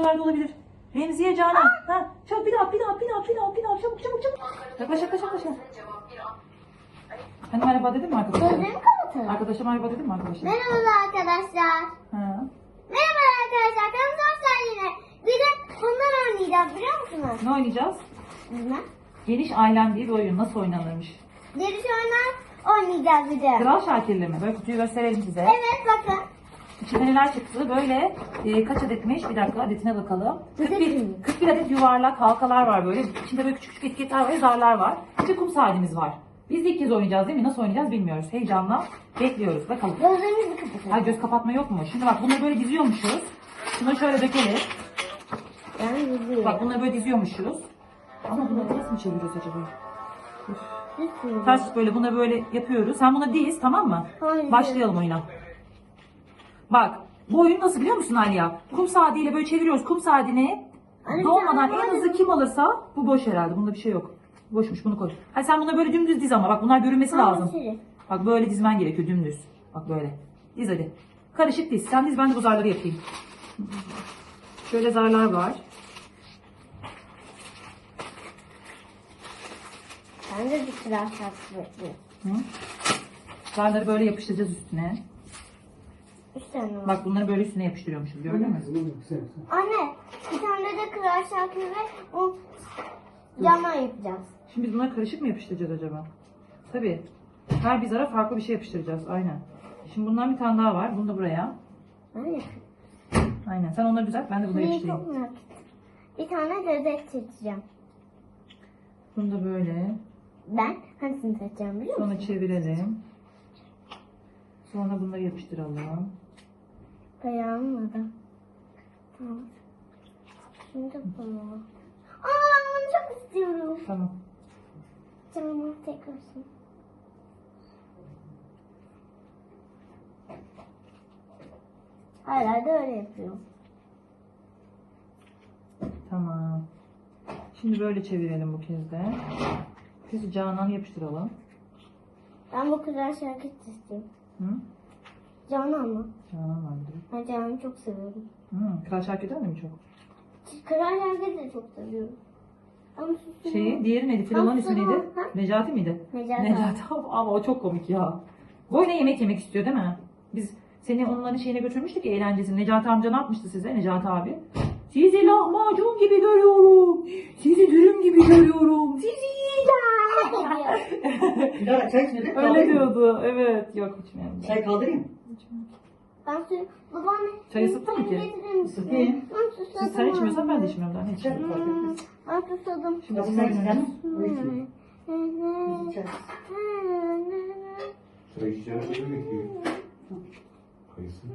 şuralarda olabilir. Remziye Canan. Ha, çabuk bir daha bir daha bir daha bir daha bir daha çabuk çabuk çabuk. Yaklaş yaklaş yaklaş. Hani merhaba dedin mi arkadaşlar? Gözlerimi kapatalım. Arkadaşa merhaba dedin mi arkadaşlar? Merhaba arkadaşlar. Ha. Merhaba arkadaşlar. Kanalımıza hoş geldiniz. Bir de bundan oynayacağız biliyor musunuz? Ne oynayacağız? Bilmem. Geniş Ailem diye bir oyun nasıl oynanırmış? Deri oynar oynayacağız bir de. Kral Şakir'le mi? Böyle kutuyu gösterelim size. Evet bakın. İçinde neler çıktı? Böyle e, kaç adetmiş? Bir dakika adetine bakalım. 41, Adetini. 41 adet yuvarlak halkalar var böyle. İçinde böyle küçük küçük etiketler var, zarlar var. Bir de kum saatimiz var. Biz ilk kez oynayacağız değil mi? Nasıl oynayacağız bilmiyoruz. Heyecanla bekliyoruz. Bakalım. Gözlerimizi kapatalım. Ay göz kapatma yok mu? Şimdi bak bunları böyle diziyormuşuz. Şunu şöyle dökelim. Ben yüzüyorum. Bak bunları böyle diziyormuşuz. Ama bunları nasıl mı çeviriyoruz acaba? Ters böyle bunları böyle yapıyoruz. Sen buna diz tamam mı? Hayır. Başlayalım oyuna. Bak bu oyun nasıl biliyor musun Aliya? Kum saatiyle böyle çeviriyoruz. Kum saatini Anne, dolmadan en hızlı kim alırsa bu boş herhalde. Bunda bir şey yok. Boşmuş bunu koy. Hadi sen buna böyle dümdüz diz ama bak bunlar görünmesi lazım. Hangisi? Bak böyle dizmen gerekiyor dümdüz. Bak böyle. Diz hadi. Karışık diz. Sen diz ben de bu zarları yapayım. Şöyle zarlar var. Ben de bir bekliyorum. Hı? Zarları böyle yapıştıracağız üstüne. Var. Bak bunları böyle üstüne yapıştırıyormuşuz gördün mü? Anne bir tane de kral şarkı ve o camdan yapacağız. Şimdi biz bunları karışık mı yapıştıracağız acaba? Tabii. Her bir zara farklı bir şey yapıştıracağız. Aynen. Şimdi bundan bir tane daha var. Bunu da buraya. Yapayım. Aynen. Sen onları düzelt. Ben de bunu yapıştırayım. Bir tane gözek seçeceğim. Bunu da böyle. Ben hangisini seçeceğim biliyor musun? Sonra çevirelim. Sonra bunları yapıştıralım. Dayanmadı. Tamam. Şimdi bunu. Aa bunu çok istiyorum. Tamam. Canımı tekarsın. Herhalde öyle yapıyorum. Tamam. Şimdi böyle çevirelim bu kez de. Kızı Canan yapıştıralım. Ben bu kral şarkı istiyorum. Hı? Canan mı? De. Ben Canan'ı çok seviyorum. Hı. Kral Şakir'den de mi çok? Kral şarkıyı da çok seviyorum. Ama. Şeyi, diğeri neydi? Filoman ismi neydi? Ha? Necati miydi? Necati. Necati ama o çok komik ya. Böyle yemek yemek istiyor değil mi? Biz seni onların şeyine götürmüştük ya eğlencesine. Necati amca ne yapmıştı size Necati abi? Sizi lahmacun gibi görüyorum. Sizi dürüm gibi görüyorum. Sizi çay içmedik. Öyle diyordu. Evet. Yok içmeyelim. Çay kaldırayım. Ben su... Babaanne... Çay ısıttın mı ki? Isıtayım. Ben susadım. Siz sen içmiyorsan ben de içmiyorum. daha ne içeyim? Fark etmez. Ben susadım. Şimdi bunu sen canım. Bu içmiyor. Biz içeriz. Çay içeceğine böyle bekliyor. Kayısı.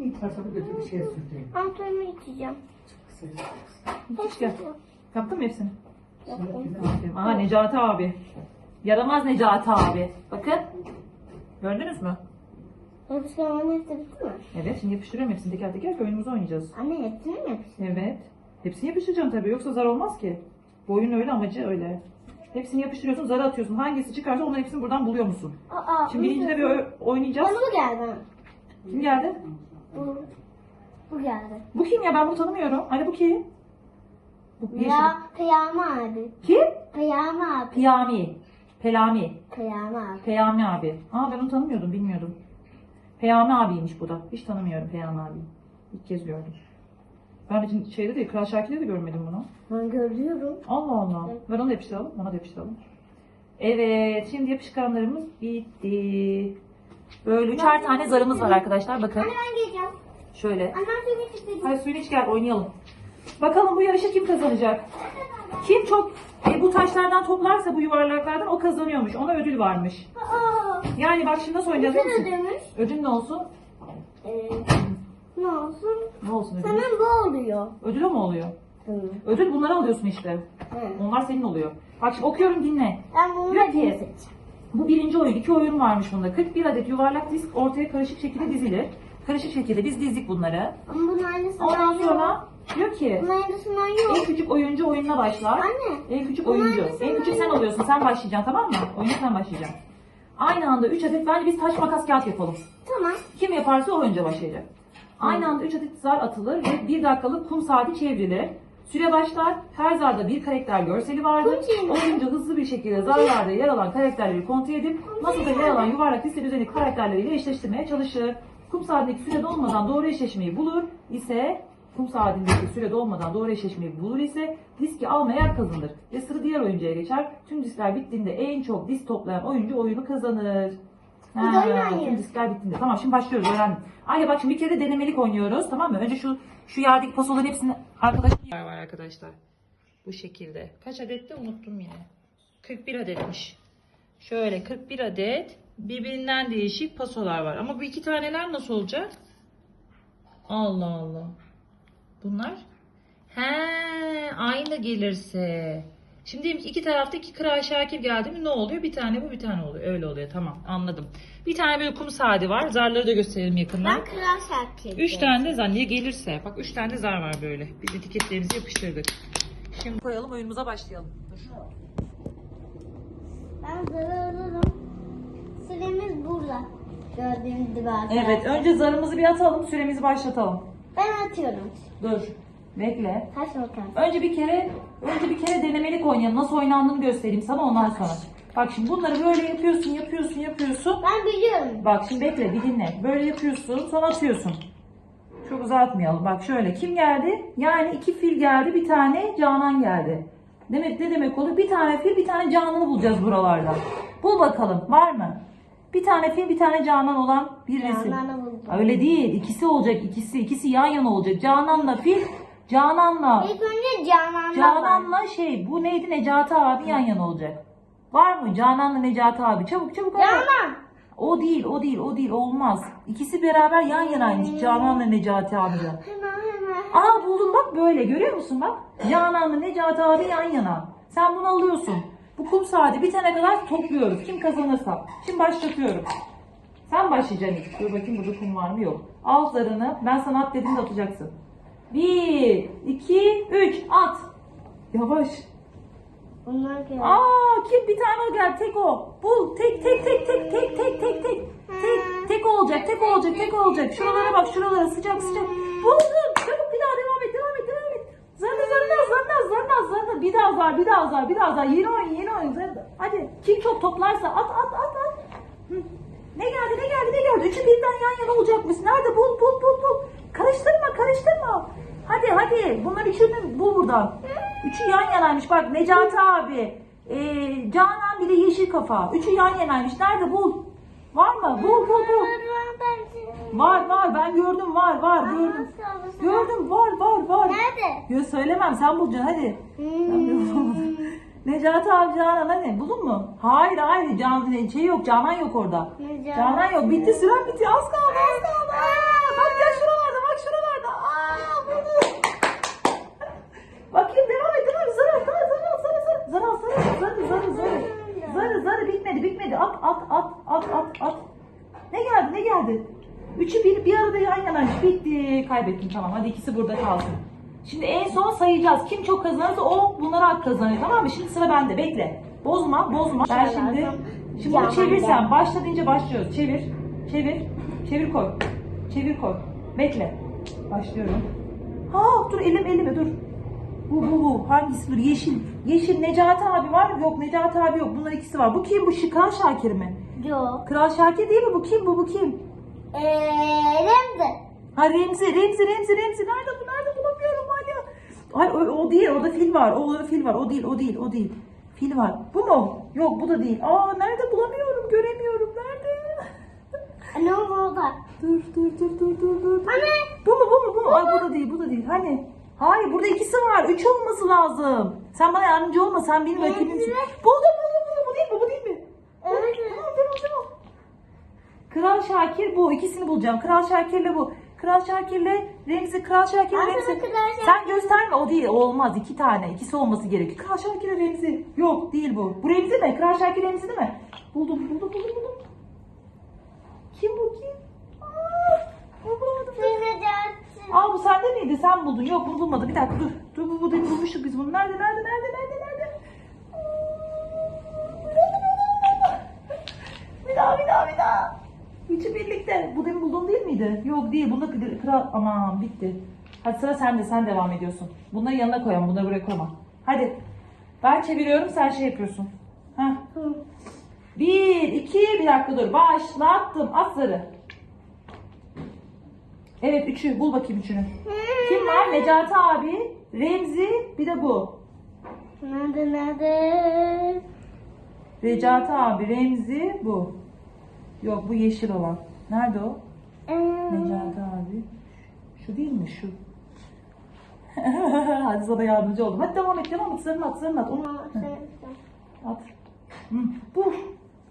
İlk başta bir götür bir şey sürteyim. Ben suyumu içeceğim. Kısa. İç gel. Yaptın mı hepsini? Yaptım. Aha Necati abi. Yaramaz Necati abi. Bakın. Gördünüz mü? Yapışkanların hepsi bitti mi? Evet şimdi yapıştırıyorum hepsini teker teker oyunumuzu oynayacağız. Anne hepsini mi yapıştırdın? Evet. Hepsini yapıştıracağım tabii yoksa zar olmaz ki. Bu oyunun öyle amacı öyle. Hepsini yapıştırıyorsun zarı atıyorsun. Hangisi çıkarsa onların hepsini buradan buluyor musun? Aa, Şimdi birinci de bir ö- oynayacağız. Bana bu geldi. Kim geldi? Bu. Bu geldi. Bu kim ya ben bunu tanımıyorum. Hani bu kim? Bu yeşil. Ya Peyami abi. Kim? Peyami abi. Piyami. Pelami. Peyami abi. Peyami abi. Aa ben onu tanımıyordum bilmiyordum. Peyami abiymiş bu da. Hiç tanımıyorum Peyami abi. İlk kez gördüm. Ben bütün şeyde de Kral Şakir'de de görmedim bunu. Ben görüyorum. Allah Allah. Ver onu da yapıştıralım. Ona da yapıştıralım. Evet. Şimdi yapışkanlarımız bitti. Böyle üçer tane zarımız var arkadaşlar. Bakın. Anne ben geleceğim. Şöyle. Anne ben suyumu içeceğim. Hadi suyunu iç gel oynayalım. Bakalım bu yarışı kim kazanacak? Kim çok e, bu taşlardan toplarsa bu yuvarlaklardan o kazanıyormuş. Ona ödül varmış. Aa, Yani bak şimdi nasıl oynayacağız biliyor musun? ödemiş. Ödül ne olsun? Ee, ne olsun? Ne olsun ödül? Sana bu oluyor. Ödül o mu oluyor? Hı. Ödül bunları alıyorsun işte. Hı. Onlar senin oluyor. Bak şimdi okuyorum dinle. Ben bunu Diyor ki-. Bu birinci oyun. iki oyun varmış bunda. 41 adet yuvarlak disk ortaya karışık şekilde dizilir. Karışık şekilde biz dizdik bunları. Ama bunun aynısından Ondan yok. sonra diyor ki aynısından yok. en küçük oyuncu oyununa başlar. Anne. En küçük oyuncu. En küçük sen oluyorsun. Sen başlayacaksın tamam mı? Oyuna sen başlayacaksın. Aynı anda 3 adet bence biz taş makas kağıt yapalım. Tamam. Kim yaparsa o önce başlayacak. Aynı anda 3 adet zar atılır ve 1 dakikalık kum saati çevrilir. Süre başlar. Her zarda bir karakter görseli vardır. Kum Oyuncu hızlı bir şekilde zarlarda yer alan karakterleri kontrol edip masada yer alan yuvarlak liste düzeni karakterleriyle eşleştirmeye çalışır. Kum saatindeki süre dolmadan doğru eşleşmeyi bulur ise kum saatindeki süre dolmadan doğru eşleşmeyi bulur ise diski almayan kazanır ve sıra diğer oyuncuya geçer. Tüm diskler bittiğinde en çok disk toplayan oyuncu oyunu kazanır. Bu da Ha, tüm diskler bittiğinde. Tamam şimdi başlıyoruz öğrendim. Aynen bak şimdi bir kere de denemelik oynuyoruz tamam mı? Önce şu şu yerdeki pasoların hepsini arkadaşlar var arkadaşlar. Bu şekilde. Kaç adette unuttum yine. 41 adetmiş. Şöyle 41 adet birbirinden değişik pasolar var. Ama bu iki taneler nasıl olacak? Allah Allah. Bunlar? He, aynı gelirse. Şimdi iki tarafta iki kral şakir geldi mi ne oluyor? Bir tane bu bir tane oluyor. Öyle oluyor tamam anladım. Bir tane böyle kum saati var. Zarları da gösterelim yakından. Ben kral şarkı. Üç tane de zar niye gelirse. Bak üç tane de zar var böyle. Biz etiketlerimizi yapıştırdık. Şimdi koyalım oyunumuza başlayalım. Dur. Ben zarı alırım. Süremiz burada. Gördüğünüz gibi arkadaşlar. Evet önce zarımızı bir atalım süremizi başlatalım. Ben atıyorum. Dur. Bekle. Taş makas. Önce bir kere önce bir kere denemelik oynayalım. Nasıl oynandığını göstereyim sana ondan sonra. Bak şimdi bunları böyle yapıyorsun, yapıyorsun, yapıyorsun. Ben biliyorum. Bak şimdi bekle bir dinle. Böyle yapıyorsun, sonra atıyorsun. Çok uzatmayalım. Bak şöyle kim geldi? Yani iki fil geldi, bir tane Canan geldi. Demek ne demek olur? Bir tane fil, bir tane Canan'ı bulacağız buralarda. Bul bakalım. Var mı? Bir tane fil, bir tane Canan olan bir resim. Canan'ı buldum. Öyle değil. İkisi olacak. ikisi. İkisi yan yana olacak. Canan'la fil, Canan'la İlk önce Canan'da var. Canan'la şey bu neydi Necati abi yan yana olacak. Var mı Canan'la Necati abi? Çabuk çabuk. hadi. Canan. O değil o değil o değil olmaz. İkisi beraber yan yanaymış Canan'la Necati amca. Hemen hemen. Aa buldum bak böyle görüyor musun bak. Canan'la Necati abi yan yana. Sen bunu alıyorsun. Bu kum saati bitene kadar topluyoruz. Kim kazanırsa. Şimdi başlatıyorum. Sen başlayacaksın ilk. Dur bakayım burada kum var mı yok. Al zarını. Ben sana at dediğimde atacaksın. Bir, iki, üç. At. Yavaş. Bunlar geldi. Aa kim bir tane o gel tek o. Bul tek tek tek tek tek tek tek tek. Tek tek olacak tek olacak tek olacak. Şuralara bak şuralara sıcak sıcak. Buldum. Çabuk bir daha devam et devam et devam et. Zarda zarda zarda zarda zarda. Bir daha zar bir daha zar bir daha zar. Yeni oyun yeni oyun. Hadi kim çok toplarsa at at at at. Ne geldi ne geldi ne geldi. Üçü birden yan yana olacakmış. Nerede bul bul bul bul. Karıştırma karıştırma. Hadi hadi bunlar üçünü bul buradan. Üçü yan yanaymış bak Necati abi. Ee, Canan bir de yeşil kafa. Üçü yan yanaymış. Nerede bul? Var mı? Bul bul bul. Var var ben gördüm var var gördüm. Gördüm var var var. Nerede? Yo söylemem sen bulacaksın hadi. Bulamadım. Necati abi Canan hani buldun mu? Hayır hayır Canan şey yok Canan yok orada. Necati. Canan yok bitti süren bitti az kaldı az kaldı. Bitmedi bitmedi at at at at at at. Ne geldi ne geldi? Üçü bir, bir arada yan yanaymış. Bitti. Kaybettim tamam. Hadi ikisi burada kalsın. Şimdi en son sayacağız. Kim çok kazanırsa o bunlara hak kazanıyor. Tamam mı? Şimdi sıra bende. Bekle. Bozma bozma. Ben şimdi şimdi bunu çevirsen başla deyince başlıyoruz. Çevir. Çevir. Çevir koy. Çevir koy. Bekle. Başlıyorum. Ha dur elim elime dur. Bu bu bu. Hangisi dur? Yeşil. Yeşil Necati abi var mı? Yok Necati abi yok. Bunlar ikisi var. Bu kim? Bu Şıkran Şakir mi? Yok. Kral Şakir değil mi? Bu kim? Bu bu kim? Eee Remzi. Ha Remzi, Remzi, Remzi, Remzi. Nerede bu? Nerede bulamıyorum hala. Hayır o, o değil. Orada fil var. O orada fil var. O değil, o değil, o değil. Fil var. Bu mu? Yok bu da değil. Aa nerede bulamıyorum. Göremiyorum. Nerede? Ne oldu orada? dur, dur, dur, dur, dur, dur. Anne. Bu mu, bu mu, bu mu? Ay bu da değil, bu da değil. Hani? Hayır burada ikisi var. Üç olması lazım. Sen bana yardımcı olma. Sen benim rakibimsin. Buldum, buldum, buldum. Bu değil mi? Bu değil mi? Evet. Tamam, tamam, tamam. Kral Şakir bu. İkisini bulacağım. Kral Şakir'le bu. Kral Şakir'le Remzi. Kral Şakir'le Aslında Remzi. Kral Şakir- Sen gösterme o değil. O olmaz. İki tane. İkisi olması gerekiyor. Kral Şakir'le Remzi. Yok değil bu. Bu Remzi mi? Kral Şakir Remzi değil mi? Buldum buldum buldum buldum. Kim bu kim? Aa, bulamadım. Necati. Aa bu sende miydi? Sen buldun. Yok bunu bulmadı. Bir dakika dur. Dur bu, bu değil. Bulmuştuk biz bunu. Nerede nerede nerede nerede nerede? bir daha bir daha bir daha. Üçü birlikte. Bu demin bulduğun değil miydi? Yok değil. Bunda kral... Aman bitti. Hadi sıra sende. Sen devam ediyorsun. Bunları yanına koyalım. Bunları buraya koyma. Hadi. Ben çeviriyorum. Sen şey yapıyorsun. Heh. Bir, iki, bir dakika dur. Başlattım. At zarı. Evet üçü. Bul bakayım üçünü. Kim var? Necati abi, Remzi, bir de bu. Nerede nerede? Necati abi, Remzi, bu. Yok bu yeşil olan. Nerede o? Ee, Necati abi. Şu değil mi? Şu. Hadi sana yardımcı oldum. Hadi devam et, devam et. Sarını at, sarını at. Onu at. Hı, Bu.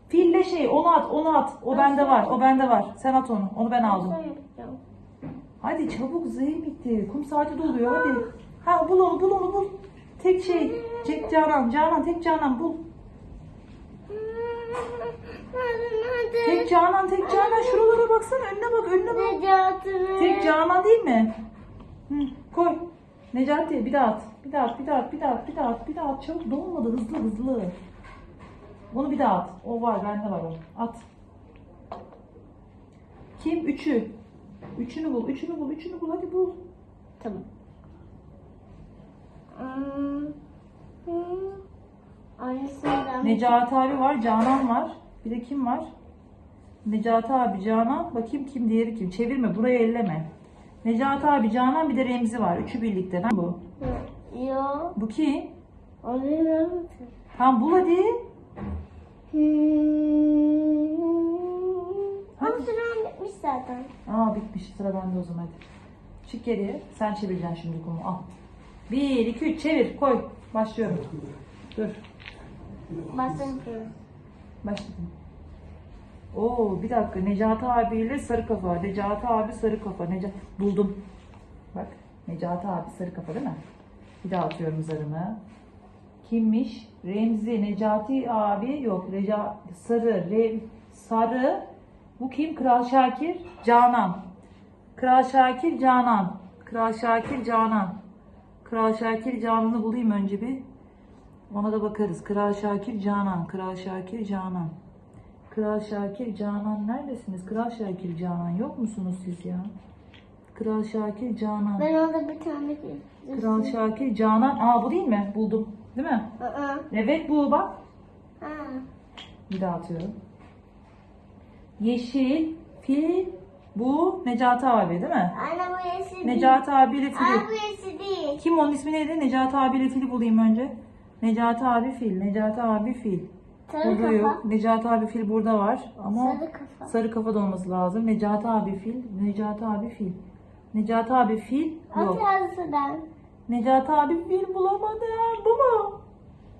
Fille şey, onu at, onu at. O bende var, o bende var. Sen at onu. Onu ben aldım. Hadi çabuk zehir bitti. Kum saati doluyor hadi. Ha bul onu bul onu bul. Tek şey. Tek Canan. Canan tek Canan bul. Tek Canan tek Canan. Şuralara baksana önüne bak önüne bak. Necati. Tek Canan değil mi? Hı, koy. Necati bir daha at. Bir daha at bir daha at bir daha at bir daha at bir daha at. Çabuk dolmadı hızlı hızlı. Onu bir daha at. O var bende var o. At. Kim? Üçü. Üçünü bul, üçünü bul, üçünü bul. Hadi bul. Tamam. Hmm. Hmm. Annesinden. Necati abi var, Canan var. Bir de kim var? Necati abi, Canan. Bakayım kim diğeri kim? Çevirme, buraya elleme. Necati abi, Canan bir de Remzi var. Üçü birlikte. Ne bu? Yo. Bu kim? O ne Tamam bul hadi. Hmm. Hadi. Ama süren bitmiş zaten. Aa bitmiş. Sıra bende o zaman hadi. Çık geriye. Sen çevireceksin şimdi kumu. Al. Bir, iki, üç. Çevir. Koy. Başlıyorum. Dur. Başlayalım. Başladım. Oo bir dakika Necati abiyle sarı kafa. Necati abi sarı kafa. Neca buldum. Bak Necati abi sarı kafa değil mi? Bir daha atıyorum zarımı. Kimmiş? Remzi, Necati abi yok. Reca, sarı, Rem, sarı. Bu kim? Kral Şakir, Canan. Kral Şakir, Canan. Kral Şakir, Canan. Kral Şakir, Canan'ı bulayım önce bir. Ona da bakarız. Kral Şakir Canan. Kral Şakir Canan. Kral Şakir Canan neredesiniz? Kral Şakir Canan yok musunuz siz ya? Kral Şakir Canan. Ben orada bir tane Kral Şakir Canan. Aa bu değil mi? Buldum. Değil mi? Aa. Evet bu bak. Ha. Bir daha atıyorum. Yeşil, fil, bu Necati abi değil mi? Anne bu yeşil değil. Necati abiyle fili. Aa bu yeşil değil. Kim onun ismi neydi? Necati abiyle fili bulayım önce. Necati abi fil. Necati abi fil. Sarı Burada kafa. yok. Necati abi fil burada var. Ama Sarı kafa. sarı kafa da olması lazım. Necati abi fil. Necati abi fil. Necati abi fil yok. yazısından. Necati abi fil bulamadım. Bu mu?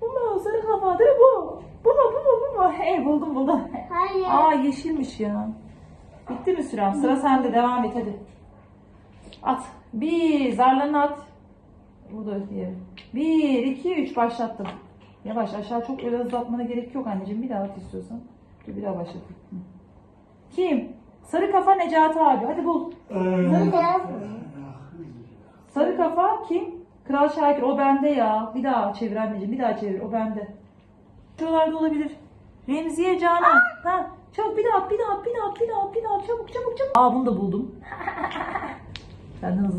Bu mu? Sarı kafa değil mi bu? Bu mu? Bu mu? Bu mu? Hey buldum buldum. Hayır. Aa yeşilmiş ya. Bitti mi sürem? Sıra sende. Devam et hadi. At. Bir. Zarlarını at. Burada diye. Bir, iki, üç. Başlattım. Yavaş aşağı çok öyle hızlatmana gerek yok anneciğim. Bir daha at istiyorsan. Dur bir daha başlatayım. Kim? Sarı kafa Necati abi. Hadi bul. Burada yazmıyor. Sarı kafa kim? Kral Şakir. O bende ya. Bir daha çevir anneciğim. Bir daha çevir. O bende. Şuralarda olabilir. Remziye Canan. Ha, çabuk bir daha bir daha bir daha bir daha bir daha. Çabuk çabuk çabuk. Aa bunu da buldum. Senden hızlı.